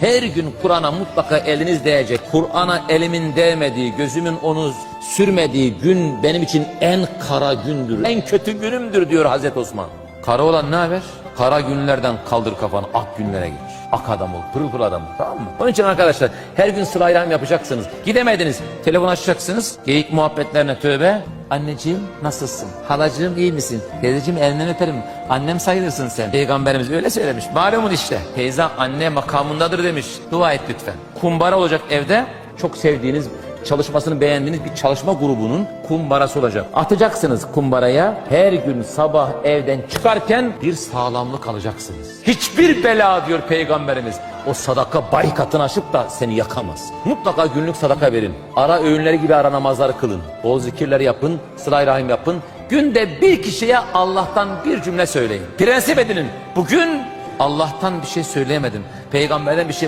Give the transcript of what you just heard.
Her gün Kur'an'a mutlaka eliniz değecek. Kur'an'a elimin değmediği, gözümün onu sürmediği gün benim için en kara gündür. En kötü günümdür diyor Hazreti Osman. Kara olan ne haber? Kara günlerden kaldır kafanı, ak günlere geç. Ak adam ol, pırıl pırıl adam ol, tamam mı? Onun için arkadaşlar her gün sırayla yapacaksınız. Gidemediniz, telefon açacaksınız. Geyik muhabbetlerine tövbe. Anneciğim nasılsın? Halacığım iyi misin? Teyzeciğim elinden öperim. Annem sayılırsın sen. Peygamberimiz öyle söylemiş. Malumun işte. Teyze anne makamındadır demiş. Dua et lütfen. Kumbara olacak evde. Çok sevdiğiniz çalışmasını beğendiğiniz bir çalışma grubunun kumbarası olacak. Atacaksınız kumbaraya. Her gün sabah evden çıkarken bir sağlamlık alacaksınız. Hiçbir bela diyor peygamberimiz. O sadaka barikatını aşıp da seni yakamaz. Mutlaka günlük sadaka verin. Ara öğünleri gibi ara namazları kılın. Bol zikirler yapın. Sıla rahim yapın. Günde bir kişiye Allah'tan bir cümle söyleyin. Prensip edinin. Bugün Allah'tan bir şey söyleyemedim. Peygamberden bir şey